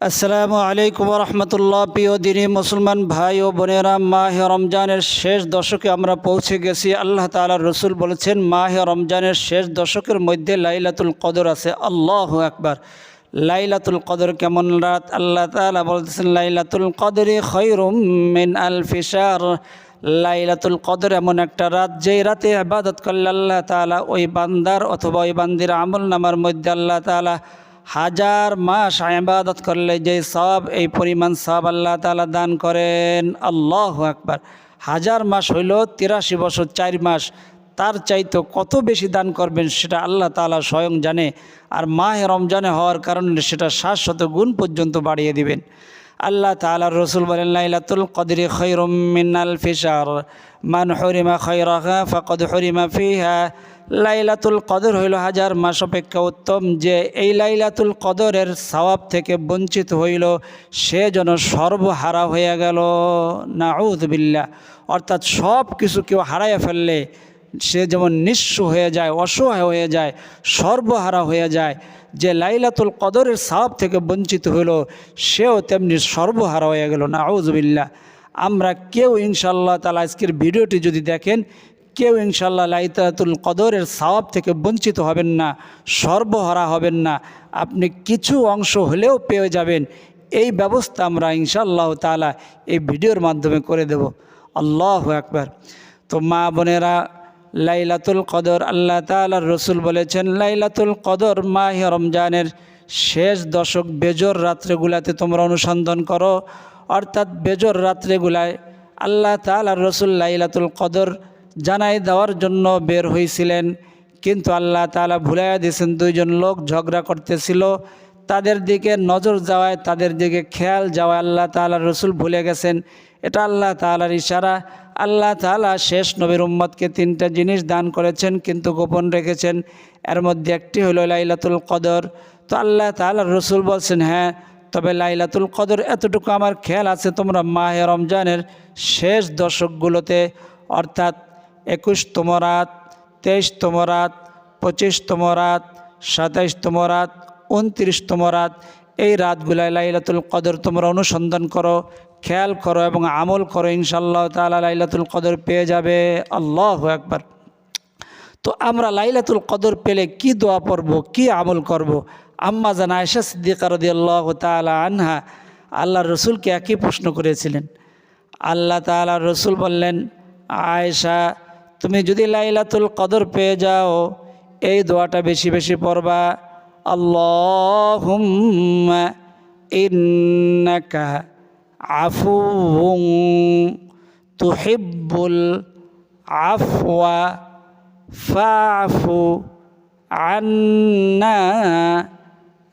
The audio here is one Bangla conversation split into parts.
আসসালামু আলাইকুম রহমতুল্লাহ প্রিয় দিনী মুসলমান ভাই ও বোনেরা, মাহে রমজানের শেষ দশকে আমরা পৌঁছে গেছি। আল্লাহ তাআলা রসুল বলেছেন, মাহে রমজানের শেষ দশকের মধ্যে লাইলাতুল কদর আছে। আল্লাহ একবার লাইলাতুল কদর কেমন রাত? আল্লাহ তাআলা বলতেছেন, লাইলাতুল কদরে খৈরুম মিন আল ফিসার লাইলাতুল কদর এমন একটা রাত, যেই রাতে আবাদত করলে আল্লাহ তাআলা ওই বান্দার অথবা ওই বান্দির আমল নামার মধ্যে আল্লাহ তাআলা হাজার মাস আবাদত করলে যে সব, এই পরিমাণ সব আল্লাহ তাআলা দান করেন। আল্লাহ আকবার। হাজার মাস হইল তিরাশি বছর, চার মাস। তার চাইতো কত বেশি দান করবেন সেটা আল্লাহ তাআলা স্বয়ং জানে। আর মাহে রমজানে হওয়ার কারণে সেটা সাতশত গুণ পর্যন্ত বাড়িয়ে দিবেন। আল্লাহ তাআলার রসুল বলেন, লাইলাতুল কদরি খৈরুম মিনাল ফিসার মান হরিমা খৈরাহা ফকদ হরিমা ফিহা। লাইলাতুল কদর হইল হাজার মাস অপেক্ষা উত্তম। যে এই লাইলাতুল কদরের সওয়াব থেকে বঞ্চিত হইল, সে যেন সর্বহারা হয়ে গেল। নাউদ বিল্লাহ। অর্থাৎ সব কিছু কেউ হারাইয়া ফেললে, সে যেমন নিঃস্ব হয়ে যায়, অসহায় হয়ে যায়, সর্বহারা হয়ে যায়, যে লাইলাতুল কদরের সাহাব থেকে বঞ্চিত হইল, সেও তেমনি সর্বহারা হয়ে গেল। নাউজবিল্লা আমরা কেউ ইনশাল্লাহ তালা আজকের ভিডিওটি যদি দেখেন কেউ ইনশাল্লাহ লাইতাতুল কদরের সাওয়াব থেকে বঞ্চিত হবেন না, সর্বহারা হবেন না। আপনি কিছু অংশ হলেও পেয়ে যাবেন। এই ব্যবস্থা আমরা ইনশাল্লাহ তালা এই ভিডিওর মাধ্যমে করে দেব। আল্লাহ একবার তো মা বোনেরা, লাইলাতুল কদর, আল্লাহ তালার রসুল বলেছেন, লাইলাতুল কদর মাহ রমজানের শেষ দশক বেজর রাত্রেগুলাতে তোমরা অনুসন্ধান করো। অর্থাৎ বেজর রাত্রেগুলায় আল্লাহ তালার রসুল লাইলাতুল কদর জানাই দেওয়ার জন্য বের হয়েছিলেন কিন্তু আল্লাহ তালা ভুলাইয়া দিয়েছেন, দুইজন লোক ঝগড়া করতেছিল। তাদের দিকে নজর যাওয়ায়, তাদের দিকে খেয়াল যাওয়ায় আল্লাহ তালার রসুল ভুলে গেছেন। এটা আল্লাহ তালার ইশারা। আল্লাহ তালা শেষ নবীর উম্মতকে তিনটা জিনিস দান করেছেন, কিন্তু গোপন রেখেছেন। এর মধ্যে একটি হলো লাইলাতুল কদর। তো আল্লাহ তালার রসুল বলছেন হ্যাঁ তবে লাইলাতুল কদর এতটুকু আমার খেয়াল আছে তোমরা মাহে রমজানের শেষ দশকগুলোতে। অর্থাৎ একুশতম রাত তেইশতম রাত পঁচিশতম রাত সাতাইশতম রাত উনত্রিশতম রাত। এই রাতগুলায় লাইলাতুল কদর তোমরা অনুসন্ধান করো, খেয়াল করো এবং আমল করো ইনশাল্লাহ তালা লাইলাতুল কদর পেয়ে যাবে। আল্লাহ একবার তো আমরা লাইলাতুল কদর পেলে কি দোয়া পড়ব, কি আমল করব। আম্মা জান আয়সা সিদ্দিকা রদি আল্লাহ তালা আনহা আল্লাহ রসুলকে একই প্রশ্ন করেছিলেন। আল্লাহ তালা রসুল বললেন, আয়েশা তুমি যদি লাইলাতুল কদর পেয়ে যাও, এই দোয়াটা বেশি বেশি পড়বা আল্লাহ ইন্নাকা আফু তুহিব্বুল আফওয়া ফাফু আন্না,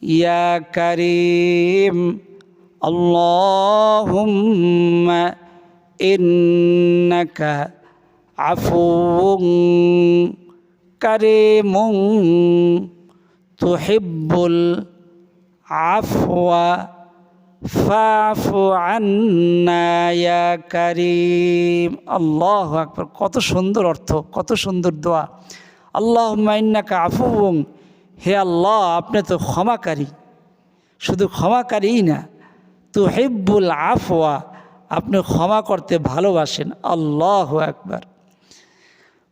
ইয়া করিম, আল্লাহুম্মা ইন্নাকা আফুউন কারিমুন তুহিব্বুল আফওয়া ফাফু কারিম। আল্লাহ আকবর, কত সুন্দর অর্থ, কত সুন্দর দোয়া। আল্লাহ মাইন্নাকা আফুবং হে আল্লাহ, আপনি তো ক্ষমাকারী। শুধু ক্ষমাকারীই না তু হেব্বুল আফওয়া, আপনি ক্ষমা করতে ভালোবাসেন। আল্লাহ একবার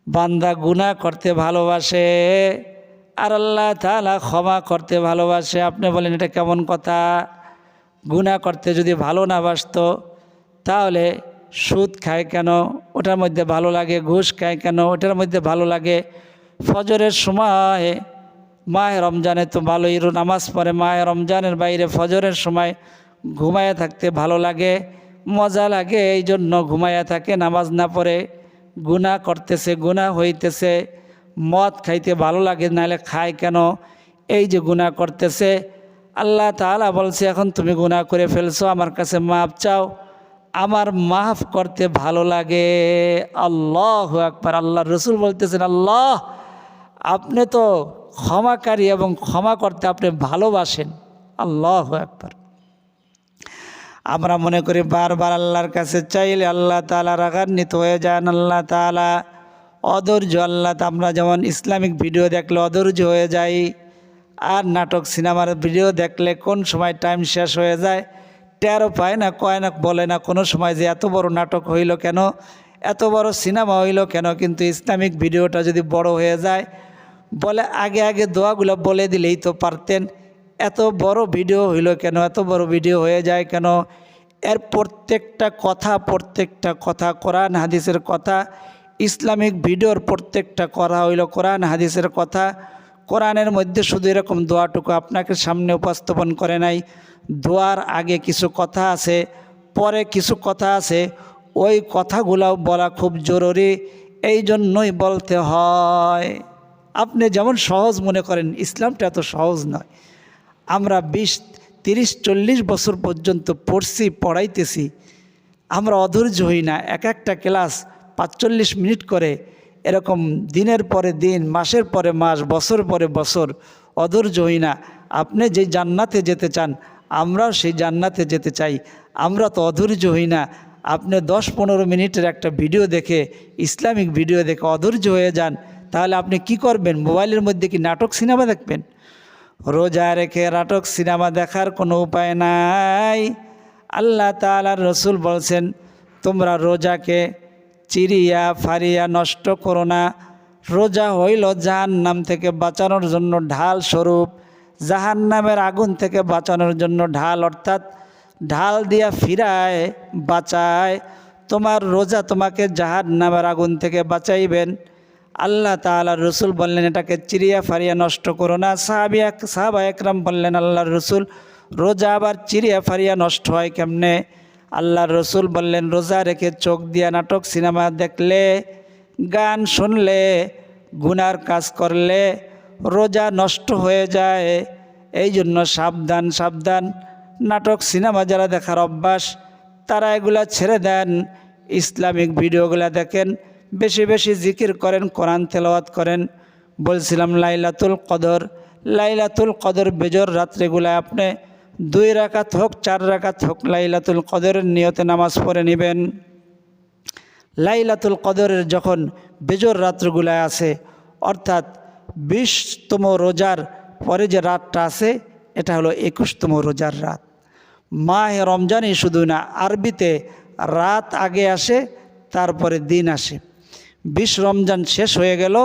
বান্দা গুণা করতে ভালোবাসে, আর আল্লাহ তালা ক্ষমা করতে ভালোবাসে। আপনি বলেন, এটা কেমন কথা? গুণা করতে যদি ভালো না বাসত, তাহলে সুদ খায় কেন? ওটার মধ্যে ভালো লাগে, ঘুষ খায় কেন? ওটার মধ্যে ভালো লাগে, ফজরের সময়, মাহে রমজানে তো ভালো ভালোই নামাজ পড়ে মাহে রমজানের বাইরে ফজরের সময় ঘুমায়া থাকতে ভালো লাগে, মজা লাগে এই জন্য ঘুমায়া থাকে, নামাজ না পড়ে। গুণা করতেছে গুণা হইতেছে, মদ খাইতে ভালো লাগে, নাহলে খায় কেন? এই যে গুণা করতেছে, আল্লাহ তালা বলছে, এখন তুমি গুণা করে ফেলছো, আমার কাছে মাপ চাও, আমার মাফ করতে ভালো লাগে। আল্লাহ একবার আল্লাহ রসুল বলতেছেন, আল্লাহ, আপনি তো ক্ষমাকারী এবং ক্ষমা করতে আপনি ভালোবাসেন। আল্লাহ একবার আমরা মনে করি বারবার আল্লাহর কাছে চাইলে আল্লাহ তালা রাগান্বিত হয়ে যান, আল্লাহ তালা অধৈর্য, আল্লাহ আমরা যেমন ইসলামিক ভিডিও দেখলে অধৈর্য হয়ে যাই, আর নাটক, সিনেমার ভিডিও দেখলে কোন সময় টাইম শেষ হয়ে যায়, টেরও পায় না, কয় না বলে না, কোনো সময় যে এত বড় নাটক হইল কেন, এত বড় সিনেমা হইল কেন, কিন্তু ইসলামিক ভিডিওটা যদি বড় হয়ে যায়, বলে আগে আগে দোয়াগুলো বলে দিলেই তো পারতেন। এত বড় ভিডিও হইল কেন? এত বড় ভিডিও হয়ে যায় কেন? এর প্রত্যেকটা কথা প্রত্যেকটা কথা, কোরআন, হাদিসের কথা, ইসলামিক ভিডিওর প্রত্যেকটা করা হইল কোরআন, হাদিসের কথা। কোরআনের মধ্যে শুধু এরকম দোয়াটুকু আপনাকে সামনে উপস্থাপন করে নাই। দোয়ার আগে কিছু কথা আছে, পরে কিছু কথা আছে। ওই কথাগুলাও বলা খুব জরুরি। এই জন্যই বলতে হয়। আপনি যেমন সহজ মনে করেন, ইসলামটা এত সহজ নয়। আমরা বিশ, তিরিশ, চল্লিশ বছর পর্যন্ত পড়ছি, পড়াইতেছি। আমরা অধৈর্য হই না। এক একটা ক্লাস পাঁচচল্লিশ মিনিট করে। এরকম দিনের পরে দিন, মাসের পরে মাস, বছর পরে বছর অধৈর্য হই না। আপনি যে জান্নাতে যেতে চান, আমরাও সেই জান্নাতে যেতে চাই। আমরা তো অধৈর্য হই না। আপনি দশ, পনেরো মিনিটের একটা ভিডিও দেখে, ইসলামিক ভিডিও দেখে অধৈর্য হয়ে যান, তাহলে আপনি কি করবেন? মোবাইলের মধ্যে কি নাটক, সিনেমা দেখবেন? রোজা রেখে নাটক, সিনেমা দেখার কোনো উপায় নাই। আল্লাহ তালার রসুল বলছেন, তোমরা রোজাকে চিরিয়া, ফারিয়া নষ্ট করো না। রোজা হইল জাহান নাম থেকে বাঁচানোর জন্য ঢাল স্বরূপ। জাহান নামের আগুন থেকে বাঁচানোর জন্য ঢাল, অর্থাৎ ঢাল দিয়া ফিরায়, বাঁচায়। তোমার রোজা তোমাকে জাহান নামের আগুন থেকে বাঁচাইবেন। আল্লাহ তাআলা রসুল বললেন, এটাকে চিরিয়া ফারিয়া নষ্ট করো না। সাহাবিয়া সাহাবা একরাম বললেন, আল্লাহর রসুল, রোজা আবার চিরিয়া ফারিয়া নষ্ট হয় কেমনে? আল্লাহর রসুল বললেন, রোজা রেখে চোখ দিয়া নাটক, সিনেমা দেখলে, গান শুনলে, গুনার কাজ করলে, রোজা নষ্ট হয়ে যায়। এই জন্য সাবধান সাবধান। নাটক, সিনেমা যারা দেখার অভ্যাস, তারা এগুলা ছেড়ে দেন। ইসলামিক ভিডিওগুলা দেখেন। বেশি বেশি জিকির করেন, কোরআন তেলাওয়াত করেন। বলছিলাম, লাইলাতুল কদর লাইলাতুল কদর বেজর রাত্রেগুলা আপনি দুই রাকাত হোক, চার রাকাত হোক লাইলাতুল কদরের নিয়তে নামাজ পড়ে নেবেন। লাইলাতুল কদরের যখন বেজর রাত্রগুলায় আছে অর্থাৎ বিশতম রোজার পরে যে রাতটা আছে এটা হলো একুশতম রোজার রাত। মাহে রমজানই শুধু না, আরবিতে রাত আগে আসে, তারপরে দিন আসে। বিশ রমজান শেষ হয়ে গেল,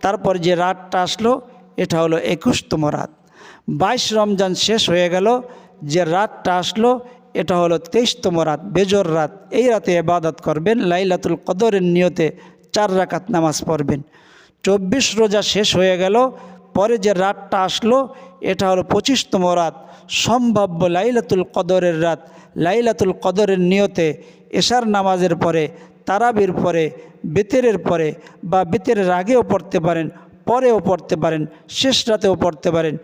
তারপর যে রাতটা আসলো, এটা হলো একুশতম রাত। বাইশ রমজান শেষ হয়ে গেল, যে রাতটা আসলো, এটা হলো তেইশতম রাত, বেজর রাত। এই রাতে এবাদত করবেন, লাইলাতুল কদরের নিয়তে চার রাকাত নামাজ পড়বেন। চব্বিশ রোজা শেষ হয়ে গেল, পরে যে রাতটা আসলো, এটা হলো পঁচিশতম রাত। সম্ভাব্য লাইলাতুল কদরের রাত, লাইলাতুল কদরের নিয়তে এশার নামাজের পরে তারাবির পরে, বেতেরের পরে বা বেতেরের আগেও পড়তে পারেন, পরেও পড়তে পারেন, শেষ রাতেও পড়তে পারেন,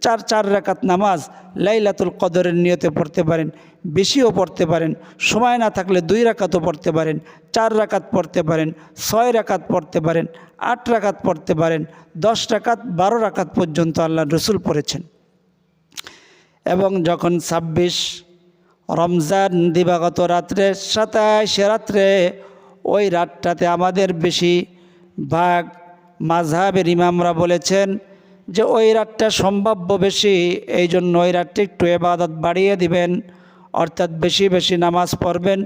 চার চার রাকাত নামাজ লাইলাতুল কদরের নিয়তে পড়তে পারেন, বেশিও পড়তে পারেন, সময় না থাকলে দুই রাকাতও পড়তে পারেন, চার রাকাত পড়তে পারেন, ছয় রাকাত পড়তে পারেন, আট রাকাত পড়তে পারেন, দশ রাকাত, বারো রাকাত পর্যন্ত আল্লাহ রসুল পড়েছেন। এবং যখন ছাব্বিশ রমজান দিবাগত রাত্রে, সাতাইশে রাত্রে ওই রাতটাতে আমাদের বেশি ভাগ মাঝহাবের ইমামরা বলেছেন যে ওই রাতটা সম্ভাব্য বেশি, এই জন্য ওই রাতটি একটু এবাদত বাড়িয়ে দিবেন, অর্থাৎ বেশি বেশি নামাজ পড়বেন,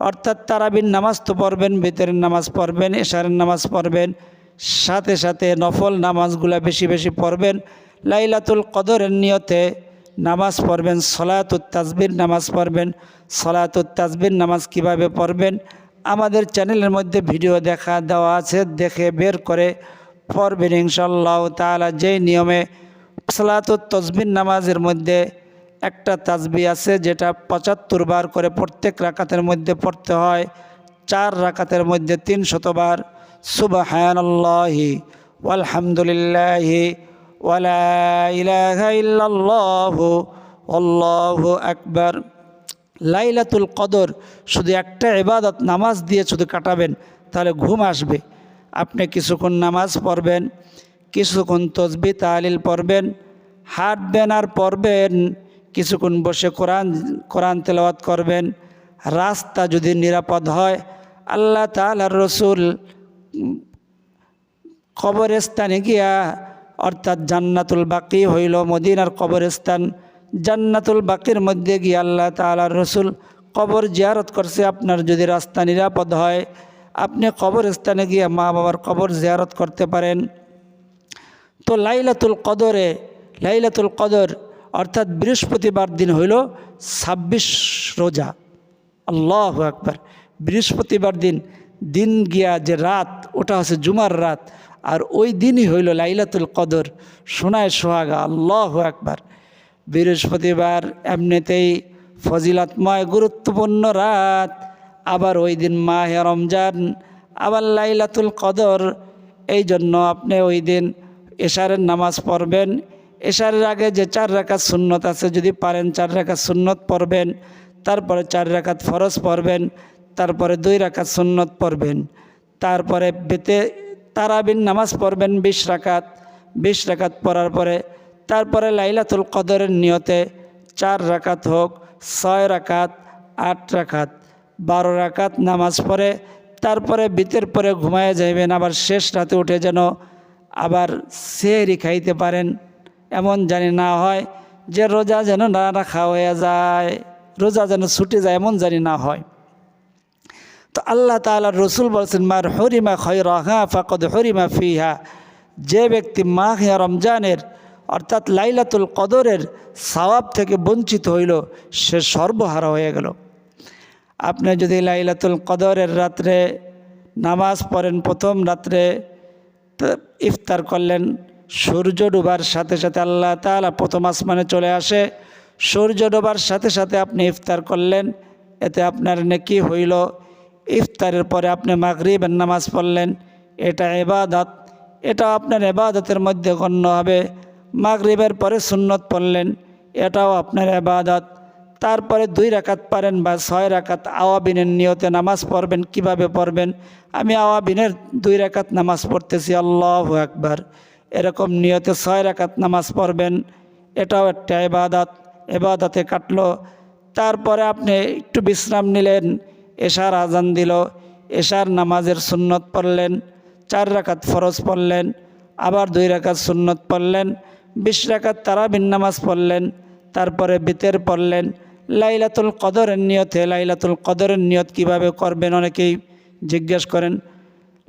অর্থাৎ তারাবিন নামাজ তো পড়বেন বেতরের নামাজ পড়বেন, এশারের নামাজ পড়বেন, সাথে সাথে নফল নামাজগুলা বেশি বেশি পড়বেন, লাইলাতুল কদরের নিয়তে নামাজ পড়বেন, সলাতুত তাজবির নামাজ পড়বেন, সলাতুত তাজবির নামাজ কীভাবে পড়বেন আমাদের চ্যানেলের মধ্যে ভিডিও দেখা দেওয়া আছে, দেখে বের করে পড়বেন ইনশাল্লাহ তালা যেই নিয়মে সলাতুত তসবির নামাজের মধ্যে একটা তাজবি আছে, যেটা পঁচাত্তর বার করে প্রত্যেক রাকাতের মধ্যে পড়তে হয়, চার রাকাতের মধ্যে তিন শতবার সুবাহানল্লাহি আলহামদুলিল্লাহি ওয়ালা ইলাহা ইল্লাল্লাহু, আল্লাহু আকবার। লাইলাতুল কদর, শুধু একটা ইবাদত, নামাজ দিয়ে শুধু কাটাবেন, তাহলে ঘুম আসবে। আপনি কিছুক্ষণ নামাজ পড়বেন, কিছুক্ষণ তসবি তালিল পড়বেন, হাঁটবেন আর পড়বেন, কিছুক্ষণ বসে কোরআন কোরআন তেলাওয়াত করবেন। রাস্তা যদি নিরাপদ হয়, আল্লাহ তালার রসুল কবরস্থানে গিয়া, অর্থাৎ জান্নাতুল বাকি হইল মদিনার কবরস্থান জান্নাতুল বাকির মধ্যে গিয়ে আল্লাহ তালার রসুল কবর জিয়ারত করছে। আপনার যদি রাস্তা নিরাপদ হয়, আপনি কবরস্থানে গিয়ে মা বাবার কবর জিয়ারত করতে পারেন। তো লাইলাতুল কদরে, লাইলাতুল কদর অর্থাৎ বৃহস্পতিবার দিন হইল ছাব্বিশ রোজা। আল্লাহ আকবার। বৃহস্পতিবার দিন দিন গিয়া যে রাত, ওটা হচ্ছে জুমার রাত। আর ওই দিনই হইল লাইলাতুল কদর। সোনায় সোহাগা, আল্লাহ একবার বৃহস্পতিবার এমনিতেই ফজিলাতময় গুরুত্বপূর্ণ রাত। আবার ওই দিন মাহে রমজান, আবার লাইলাতুল কদর। এই জন্য আপনি ওই দিন এশারের নামাজ পড়বেন। এশারের আগে যে চার রাকাত সুন্নত আছে, যদি পারেন চার রাকাত সুন্নত পড়বেন। তারপরে চার রাকাত ফরজ পড়বেন, তারপরে দুই রাকাত সুন্নত পড়বেন। তারপরে বেতে তারাবিন নামাজ পড়বেন বিশ রাকাত। বিশ রাকাত পড়ার পরে তারপরে লাইলাতুল কদরের নিয়তে চার রাকাত হোক, ছয় রাকাত, আট রাকাত, বারো রাকাত নামাজ পড়ে, তারপরে বিতের পরে ঘুমায় যাইবেন, আবার শেষ রাতে উঠে যেন আবার সেহরি খাইতে পারেন। এমন জানি না হয় যে রোজা যেন না রাখা হয়ে যায়, রোজা যেন ছুটে যায়, এমন জানি না হয়। তো আল্লাহ তালার রসুল বলছেন, মার হরিমা খৈরহা ফাকদ হরিমা ফিহা। যে ব্যক্তি মাহিয়া রমজানের অর্থাৎ লাইলাতুল কদরের সওয়াব থেকে বঞ্চিত হইল, সে সর্বহারা হয়ে গেল। আপনি যদি লাইলাতুল কদরের রাত্রে নামাজ পড়েন, প্রথম রাত্রে ইফতার করলেন, সূর্য ডুবার সাথে সাথে আল্লাহ তালা প্রথম আসমানে চলে আসে, সূর্য ডোবার সাথে সাথে আপনি ইফতার করলেন, এতে আপনার নেকি হইল, ইফতারের পরে আপনি মাগরিবের নামাজ পড়লেন, এটা এবাদত এটা আপনার এবাদতের মধ্যে গণ্য হবে। মাগরিবের পরে সুন্নত পড়লেন, এটাও আপনার এবাদত তারপরে দুই রাকাত পারেন বা ছয় রাকাত আওয়াবিনের নিয়তে নামাজ পড়বেন, কীভাবে পড়বেন? আমি আওয়াবিনের দুই রাকাত নামাজ পড়তেছি, আল্লাহ একবার এরকম নিয়তে ছয় রাকাত নামাজ পড়বেন, এটাও একটা এবাদত এবাদতে কাটল। তারপরে আপনি একটু বিশ্রাম নিলেন, এশার আজান দিল, এশার নামাজের সুন্নত পড়লেন, চার রাকাত ফরজ পড়লেন, আবার দুই রাকাত সুন্নত পড়লেন বিশ রাকাত তারাবিন নামাজ পড়লেন, তারপরে বেতের পড়লেন। লাইলাতুল কদরের নিয়তে, লাইলাতুল কদরের নিয়ত কীভাবে করবেন অনেকেই জিজ্ঞেস করেন।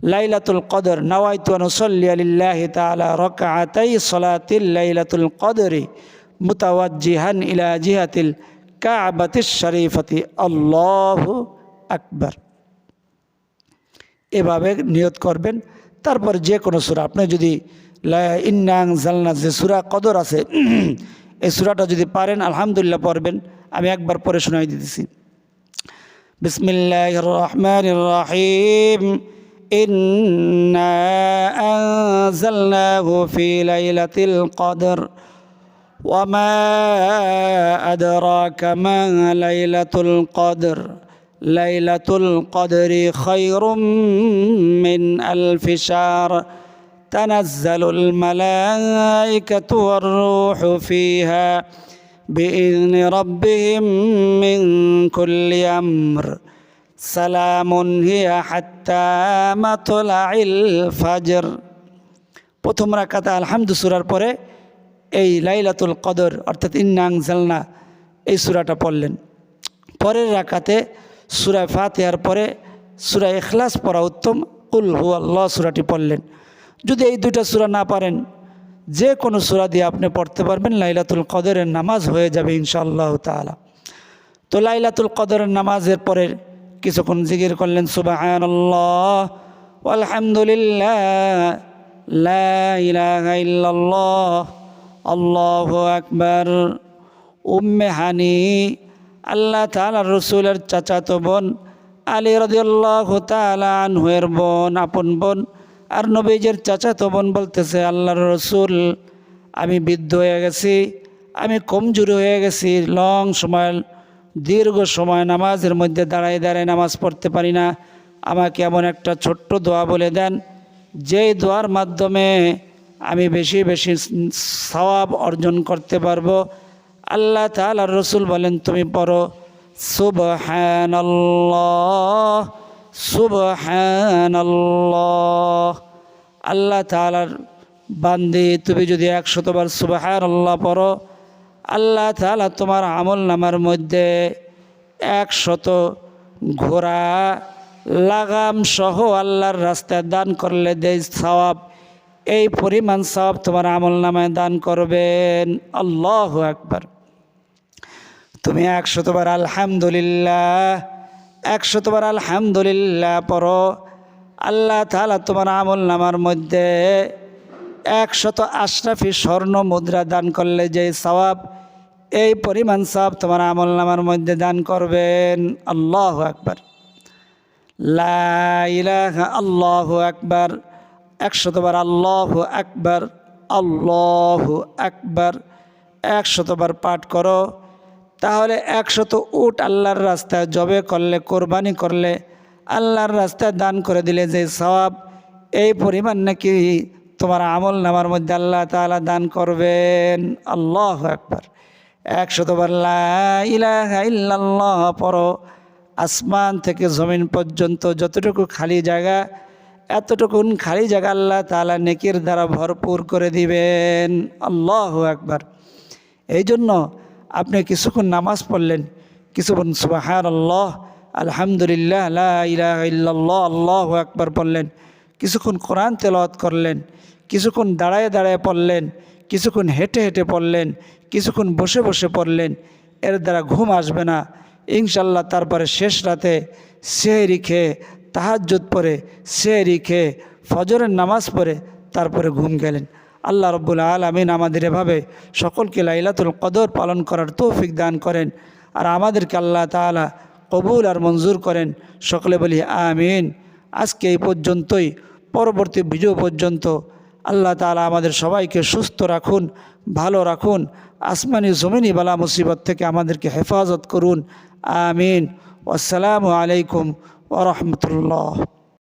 লাইলাতুল কদর, নওয়াইতু আনুসল্লি আলিল্লাহি তাআলা রাকাআতাই সলাতিল লাইলাতুল কদরি মুতাওয়াজ্জিহান ইলা জিহাতিল কাবাতিস শরীফতি। আল্লাহু আকবর। এভাবে নিয়ত করবেন। তারপর যে কোনো সুরা, আপনি যদি ইন্নাং জালনা যে সুরা কদর আছে এই সুরাটা যদি পারেন আলহামদুলিল্লাহ পড়বেন আমি একবার পরে শোনাই দিতেছি بسم الله الرحمن الرحيم إنا أنزلناه في ليلة القدر وما أدراك ما ليلة القدر ليلة القدر خير من ألف شهر تنزل الملائكة والروح فيها بإذن ربهم من كل أمر سلام هي حتى مطلع الفجر প্রথম রাকাতে আলহামদু সুরার পরে এই লাইলাতুল কদর অর্থাৎ ইন্নাং জালনা এই সুরাটা পড়লেন পরের রাকাতে সুরায় ফাতিহার পরে সুরায় এখলাস পড়া উত্তম কুল হু আল্লাহ সুরাটি পড়লেন যদি এই দুইটা সুরা না পারেন, যে কোনো সুরা দিয়ে আপনি পড়তে পারবেন। লাইলাতুল কদরের নামাজ হয়ে যাবে ইনশাআল্লাহ তাআলা। তো লাইলাতুল কদরের নামাজের পরে কিছুক্ষণ জিকির করলেন সুবাহান আলহামদুলিল্লাহ আল্লাহু আকবার, উম্মে হানি, আল্লাহ তাআলা রসুলের চাচাতো বোন, আলী রাদিয়াল্লাহু তাআলা আনহুয়ের বোন, আপন বোন আর নবীজের চাচা বোন বলতেছে, আল্লাহর রসুল, আমি বৃদ্ধ হয়ে গেছি, আমি কমজোরি হয়ে গেছি, লং সময়, দীর্ঘ সময় নামাজের মধ্যে দাঁড়ায় দাঁড়ায় নামাজ পড়তে পারি না। আমাকে এমন একটা ছোট্ট দোয়া বলে দেন, যেই দোয়ার মাধ্যমে আমি বেশি বেশি সওয়াব অর্জন করতে পারব। আল্লাহ তাআলা রসুল বলেন, তুমি পড়ো, সুবহানাল্লাহ। সুবহানাল্লাহ। আল্লাহ তাআলার বান্দি, তুমি যদি একশতবার সুবাহার আল্লাহ পড়ো, আল্লাহ তালা তোমার আমল নামার মধ্যে একশত ঘোড়া লাগাম সহ আল্লাহর রাস্তায় দান করলে দেয় সওয়াব। এই পরিমাণ সওয়াব তোমার আমল নামায় দান করবেন। আল্লাহ একবার তুমি একশতবার আলহামদুলিল্লাহ একশতবার আলহামদুলিল্লাহ পড়ো। আল্লাহ তালা তোমার আমল নামার মধ্যে একশত আশরাফি স্বর্ণ মুদ্রা দান করলে যে সওয়াব, এই পরিমাণ সওয়াব তোমার আমল নামার মধ্যে দান করবেন। আল্লাহ একবার আল্লাহ একবার একশতবার আল্লাহ একবার আল্লাহ একবার একশতবার পাঠ করো। তাহলে একশত উট আল্লাহর রাস্তায় জবে করলে, কোরবানি করলে, আল্লাহর রাস্তায় দান করে দিলে যে সওয়াব, এই পরিমাণ নাকি তোমার আমল নামার মধ্যে আল্লাহ তাআলা দান করবেন। আল্লাহ একবার একশতবার ইল্লাল্লাহ পড়ো, আসমান থেকে জমিন পর্যন্ত যতটুকু খালি জায়গা, এতটুকুন খালি জায়গা আল্লাহ তাআলা নেকির দ্বারা ভরপুর করে দিবেন। আল্লাহ একবার এই জন্য আপনি কিছুক্ষণ নামাজ পড়লেন, কিছুক্ষণ সুবাহার আল্লাহ আলহামদুলিল্লাহ ইল্লাল্লাহ, আল্লাহ একবার পড়লেন, কিছুক্ষণ কোরআন তেলাওয়াত করলেন, কিছুক্ষণ দাঁড়ায় দাঁড়ায় পড়লেন, কিছুক্ষণ হেঁটে হেঁটে পড়লেন, কিছুক্ষণ বসে বসে পড়লেন, এর দ্বারা ঘুম আসবে না। ইনশাল্লাহ তারপরে শেষ রাতে সেহরি খেয়ে, তাহাজ্জুদ পরে, সেহরি খেয়ে, ফজরের নামাজ পড়ে, তারপরে ঘুম গেলেন। আল্লাহ রব্বুল আলমিন আমাদের এভাবে সকলকে লাইলাতুল কদর পালন করার তৌফিক দান করেন। আর আমাদেরকে আল্লাহ তাআলা কবুল আর মঞ্জুর করেন। সকলে বলি আমিন। আজকে এই পর্যন্তই। পরবর্তী ভিডিও পর্যন্ত আল্লাহ তাআলা আমাদের সবাইকে সুস্থ রাখুন, ভালো রাখুন, আসমানি জমিনি বালা মুসিবত থেকে আমাদেরকে হেফাজত করুন। আমিন। আসসালামু আলাইকুম ওরহমতুল্লাহ